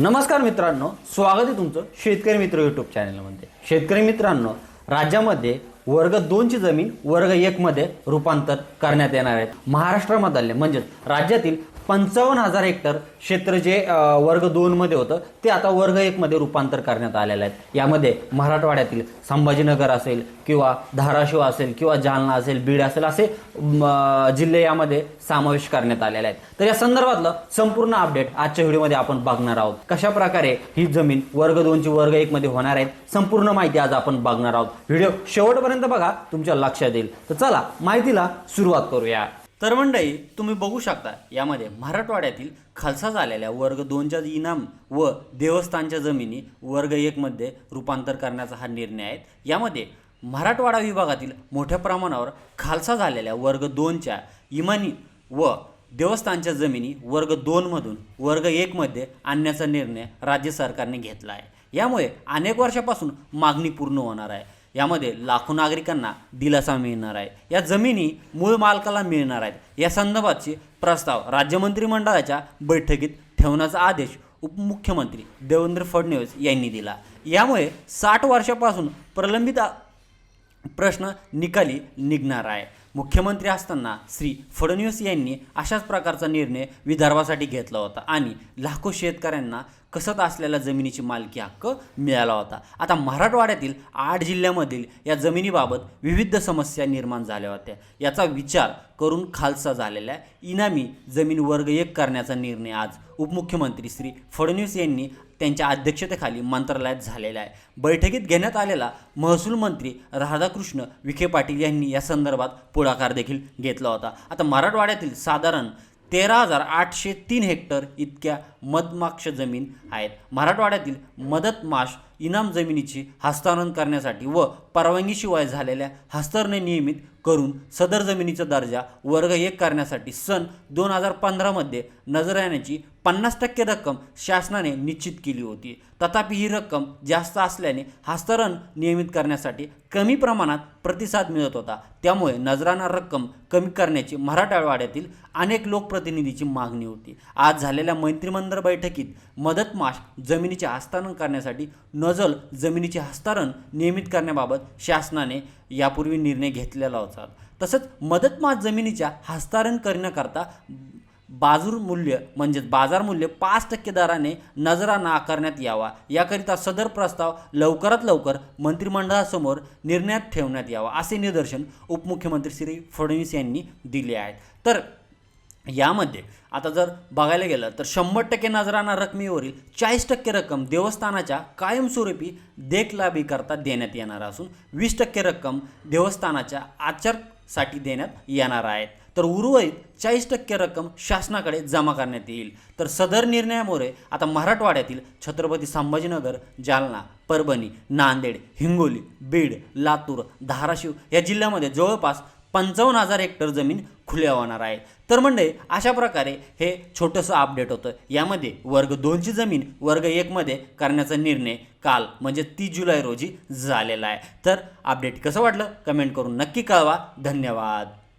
नमस्कार मित्रांनो स्वागत आहे तुमचं शेतकरी मित्र युट्यूब चॅनलमध्ये शेतकरी मित्रांनो राज्यामध्ये वर्ग दोनची जमीन वर्ग एकमध्ये रूपांतर करण्यात येणार आहे. महाराष्ट्रामधले म्हणजेच राज्यातील पंचावन्न हजार हेक्टर क्षेत्र जे वर्ग दोनमध्ये होतं ते आता वर्ग एकमध्ये रूपांतर करण्यात आलेलं आहे. यामध्ये मराठवाड्यातील संभाजीनगर असेल किंवा धाराशिव असेल किंवा जालना असेल बीड असेल असे जिल्हे यामध्ये समावेश करण्यात आलेले आहेत. तर या संदर्भातलं संपूर्ण अपडेट आजच्या व्हिडिओमध्ये आपण बघणार आहोत. कशा प्रकारे ही जमीन वर्ग दोनची वर्ग एकमध्ये होणार आहे संपूर्ण माहिती आज आपण बघणार आहोत. व्हिडिओ शेवटपर्यंत बघा तुमच्या लक्षात येईल. तर चला माहितीला सुरुवात करूया. तर मंडळी तुम्ही बघू शकता यामध्ये मराठवाड्यातील खालसा झालेल्या वर्ग दोनच्या इनाम व देवस्थानच्या जमिनी वर्ग एकमध्ये रूपांतर करण्याचा हा निर्णय आहे. यामध्ये मराठवाडा विभागातील मोठ्या प्रमाणावर खालसा झालेल्या वर्ग दोनच्या इमानी व देवस्थानच्या जमिनी वर्ग दोनमधून वर्ग एकमध्ये आणण्याचा निर्णय राज्य सरकारने घेतला आहे. यामुळे अनेक वर्षापासून मागणी पूर्ण होणार आहे. यामध्ये लाखो नागरिकांना दिलासा मिळणार आहे. या जमिनी मूळ मालकाला मिळणार आहेत. या संदर्भातचे प्रस्ताव राज्य मंत्रिमंडळाच्या बैठकीत ठेवण्याचा आदेश उपमुख्यमंत्री देवेंद्र फडणवीस यांनी दिला. यामुळे साठ वर्षापासून प्रलंबित प्रश्न निकाली निघणार आहे. मुख्यमंत्री असताना श्री फडणवीस यांनी अशाच प्रकारचा निर्णय विदर्भासाठी घेतला होता आणि लाखो शेतकऱ्यांना कसत असलेल्या जमिनीची मालकी हक्क मिळाला होता. आता मराठवाड्यातील आठ जिल्ह्यामधील या जमिनीबाबत विविध समस्या निर्माण झाल्या होत्या. याचा विचार करून खालसा झालेल्या इनामी जमीन वर्ग एक करण्याचा निर्णय आज उपमुख्यमंत्री श्री फडणवीस यांनी त्यांच्या अध्यक्षतेखाली मंत्रालयात झालेला आहे. बैठकीत घेण्यात आलेला महसूल मंत्री राधाकृष्ण विखे पाटील यांनी या संदर्भात पुढाकार देखील घेतला होता. आता मराठवाड्यातील साधारण तेरा हजार आठशे तीन हेक्टर इतक्या मधमाक्ष जमीन आहेत. मराठवाड्यातील मदतमाश इनाम जमिनीची हस्तांतरण करण्यासाठी व परवानगीशिवाय झालेल्या हस्तांतरणे नियमित करून सदर जमिनीचा दर्जा वर्ग एक करण्यासाठी सन दोन हजार पंधरामध्ये नजराण्याची पन्नास टक्के रक्कम शासनाने निश्चित केली होती. तथापि ही रक्कम जास्त असल्याने हस्तरण नियमित करण्यासाठी कमी प्रमाणात प्रतिसाद मिळत होता. त्यामुळे नजराना रक्कम कमी करण्याची मराठवाड्यातील अनेक लोकप्रतिनिधीची मागणी होती. आज झालेल्या मंत्रिमंडळ बैठकीत मदतमाश जमिनीचे हस्तांतरण करण्यासाठी नजल जमिनीचे हस्तांतरण नियमित करण्याबाबत शासनाने यापूर्वी निर्णय घेतलेला होता. तसंच मदतमात जमिनीच्या हस्तारण करण्याकरता बाजूर मूल्य म्हणजेच बाजार मूल्य पाच टक्के दराने नजराना आकारण्यात यावा. याकरिता सदर प्रस्ताव लवकरात लवकर मंत्रिमंडळासमोर निर्णयात ठेवण्यात यावा असे निदर्शन उपमुख्यमंत्री श्री फडणवीस यांनी दिले आहेत. तर यामध्ये आता जर बघायला गेलं तर शंभर टक्के नजराना रकमेवरील चाळीस टक्के रक्कम देवस्थानाच्या कायमस्वरूपी देखलाभीकरता देण्यात येणार असून वीस टक्के रक्कम देवस्थानाच्या आचारसाठी देण्यात येणार आहेत तर उर्वरित चाळीस टक्के रक्कम शासनाकडे जमा करण्यात येईल. तर सदर निर्णयामुळे आता मराठवाड्यातील छत्रपती संभाजीनगर जालना परभणी नांदेड हिंगोली बीड लातूर धाराशिव या जिल्ह्यामध्ये जवळपास पंचावन्न हजार हेक्टर जमीन खुल्या होणार आहे. तर म्हणजे अशा प्रकारे हे छोटंसं अपडेट होतं. यामध्ये वर्ग दोनची जमीन वर्ग एकमध्ये करण्याचा निर्णय काल म्हणजे तीस जुलै रोजी झालेला आहे. तर अपडेट कसं वाटलं? कमेंट करून नक्की कळवा. धन्यवाद.